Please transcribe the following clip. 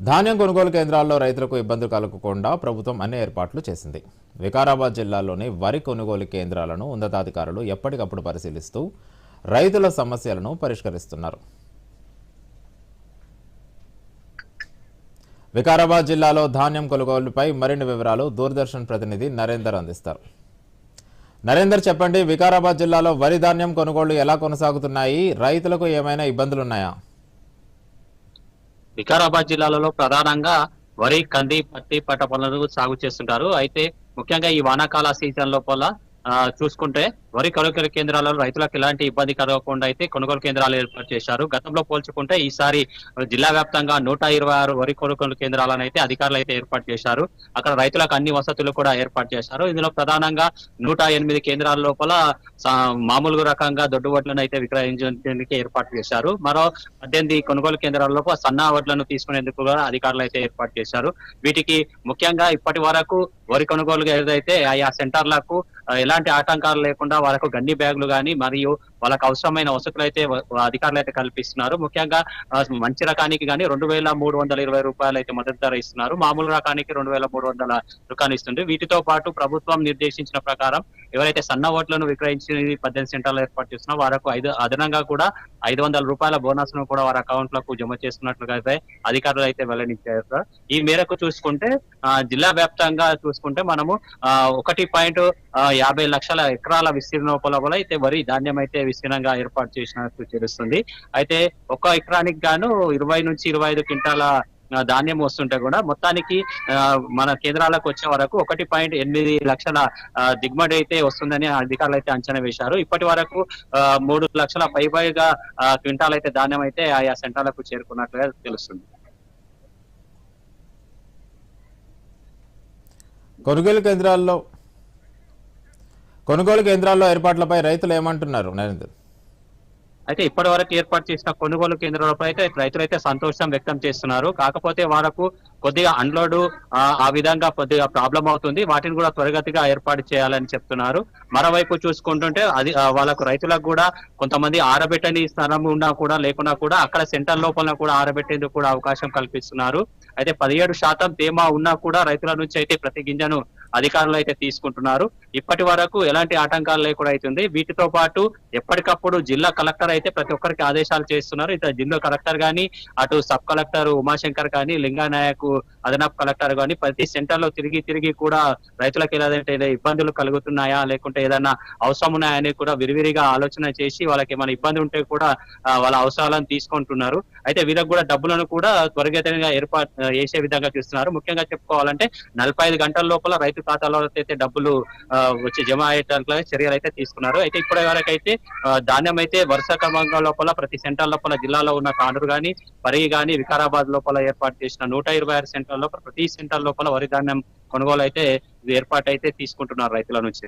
ధాన్యం కొనుగోలు కేంద్రాల్లో రైతులకు ఇబ్బందులు కలగకుండా ప్రభుత్వం అన్ని ఏర్పాట్లు చేసింది. వికారాబాద్ జిల్లాలోని వరి కొనుగోలు కేంద్రాలను ఉన్నతాధికారులు ఎప్పటికప్పుడు పరిశీలిస్తూ రైతుల సమస్యలను పరిష్కరిస్తున్నారు. వికారాబాద్ జిల్లాలో ధాన్యం కొనుగోలుపై మరిన్ని వివరాలు దూరదర్శన్ ప్రతినిధి నరేందర్ అందిస్తారు. నరేందర్ చెప్పండి వికారాబాద్ జిల్లాలో వరి ధాన్యం కొనుగోళ్ళు ఎలా కొనసాగుతున్నాయి? రైతులకు ఏమైనా ఇబ్బందులున్నాయా? వికారాబాద్ జిల్లాలలో ప్రధానంగా వరి కంది పత్తి పంట పనులను సాగు చేస్తుంటారు. అయితే ముఖ్యంగా ఈ వానాకాల సీజన్ లోపల చూసుకుంటే వరి కొనుగోలు కేంద్రాలలో రైతులకు ఎలాంటి ఇబ్బంది కలగకుండా అయితే కొనుగోలు కేంద్రాలు ఏర్పాటు చేశారు. గతంలో పోల్చుకుంటే ఈసారి జిల్లా వ్యాప్తంగా నూట ఇరవై ఆరు వరి కొనుగోలు కేంద్రాలను అయితే అధికారులు అయితే ఏర్పాటు చేశారు. అక్కడ రైతులకు అన్ని వసతులు కూడా ఏర్పాటు చేశారు. ఇందులో ప్రధానంగా నూట ఎనిమిది కేంద్రాల లోపల మామూలు రకంగా దొడ్డు వడ్లను అయితే విక్రయించడానికి ఏర్పాటు చేశారు. మరో పద్దెనిమిది కొనుగోలు కేంద్రాల లోపల సన్న వడ్లను తీసుకునేందుకు కూడా అధికారులు అయితే ఏర్పాటు చేశారు. వీటికి ముఖ్యంగా ఇప్పటి వరకు వరి కొనుగోలుగా ఏదైతే ఆయా సెంటర్లకు ఎలాంటి ఆటంకాలు లేకుండా వాళ్ళకు గన్ని బ్యాగులు కానీ మరియు వాళ్ళకు అవసరమైన వసతులు అయితే అధికారులు అయితే కల్పిస్తున్నారు. ముఖ్యంగా మంచి రకానికి కానీ రెండు వేల మూడు వందల ఇరవై రూపాయలు అయితే మద్దతు ధర ఇస్తున్నారు. మామూలు రకానికి రెండు వేల మూడు వందల రూపాయలు ఇస్తుంది. వీటితో పాటు ప్రభుత్వం నిర్దేశించిన ప్రకారం ఎవరైతే సన్న ఓట్లను విక్రయించి పద్దెనిమిది సెంటర్లు ఏర్పాటు చేస్తున్నా వారికి ఐదు అదనంగా కూడా ఐదు వందల రూపాయల బోనస్ను కూడా వారి అకౌంట్లకు జమ చేస్తున్నట్లుగా అయితే అధికారులు అయితే వెల్లడించారు ఈ మేరకు చూసుకుంటే ఆ, జిల్లా వ్యాప్తంగా చూసుకుంటే మనము ఒకటి పాయింట్ యాభై లక్షల ఎకరాల విస్తీర్ణ లోపల అయితే వరి ధాన్యం అయితే విస్తీర్ణంగా ఏర్పాటు చేసినట్టు తెలుస్తుంది. అయితే ఒక ఎకరానికి గాను ఇరవై నుంచి ఇరవై ఐదు క్వింటాల ధాన్యం వస్తుంటే కూడా మొత్తానికి మన కేంద్రాలకు వచ్చే వరకు ఒకటి పాయింట్ ఎనిమిది లక్షల దిగ్మడి అయితే వస్తుందని అధికారులు అయితే అంచనా వేశారు. ఇప్పటి వరకు మూడు లక్షల పైపైగా క్వింటాల్ అయితే ధాన్యం అయితే ఆయా సెంటర్లకు చేరుకున్నట్లుగా తెలుస్తుంది. కొనుగోలు కేంద్రాల్లో కొనుగోలు కేంద్రాల్లో ఏర్పాట్లపై రైతులు ఏమంటున్నారు నరేందర్? అయితే ఇప్పటి వరకు ఏర్పాటు చేసిన కొనుగోలు కేంద్రాలపై అయితే రైతులైతే సంతోషం వ్యక్తం చేస్తున్నారు. కాకపోతే వాళ్ళకు కొద్దిగా అన్లోడ్ ఆ విధంగా కొద్దిగా ప్రాబ్లం అవుతుంది. వాటిని కూడా త్వరగతిగా ఏర్పాటు చేయాలని చెప్తున్నారు. మరోవైపు చూసుకుంటుంటే అది వాళ్ళకు రైతులకు కూడా కొంతమంది ఆరబెట్టని స్థలం ఉన్నా కూడా లేకున్నా కూడా అక్కడ సెంటర్ లోపల కూడా ఆరబెట్టేందుకు కూడా అవకాశం కల్పిస్తున్నారు. అయితే పదిహేడు శాతం తేమ ఉన్నా కూడా రైతుల నుంచి అయితే ప్రతి గింజను అధికారులు అయితే తీసుకుంటున్నారు. ఇప్పటి వరకు ఎలాంటి ఆటంకాలు లేకుండా అవుతుంది వీటితో పాటు ఎప్పటికప్పుడు జిల్లా కలెక్టర్ అయితే ప్రతి ఒక్కరికి ఆదేశాలు చేస్తున్నారు. ఇతర జిల్లా కలెక్టర్ కానీ అటు సబ్ కలెక్టర్ ఉమాశంకర్ కానీ లింగానాయక్ అదనపు కలెక్టర్ గాని ప్రతి సెంటర్లో తిరిగి తిరిగి కూడా రైతులకు ఏదంటే ఇబ్బందులు కలుగుతున్నాయా లేకుంటే ఏదైనా అవసరం ఉన్నాయా అని కూడా విరివిరిగా ఆలోచన చేసి వాళ్ళకి ఏమైనా ఇబ్బంది ఉంటే కూడా వాళ్ళ అవసరాలను తీసుకుంటున్నారు. అయితే వీళ్ళకి కూడా డబ్బులను కూడా త్వరగతిగా ఏర్పాటు వేసే విధంగా చూస్తున్నారు. ముఖ్యంగా చెప్పుకోవాలంటే నలభై ఐదు గంటల లోపల రైతు ఖాతాలో అయితే డబ్బులు వచ్చి జమ అయ్యేటట్లుగా చర్యలు అయితే తీసుకున్నారు. అయితే ఇప్పటి వరకు అయితే ధాన్యం అయితే వరుస క్రమంగా లోపల ప్రతి సెంటర్ లోపల జిల్లాలో ఉన్న కానూరు గాని పరిగి గాని వికారాబాద్ లోపల ఏర్పాటు చేసిన నూట ఇరవై ఆరు సెంటర్ లోపల ప్రతి సెంటర్ లోపల వరి ధాన్యం కొనుగోలు అయితే ఏర్పాటు అయితే తీసుకుంటున్నారు రైతుల నుంచి.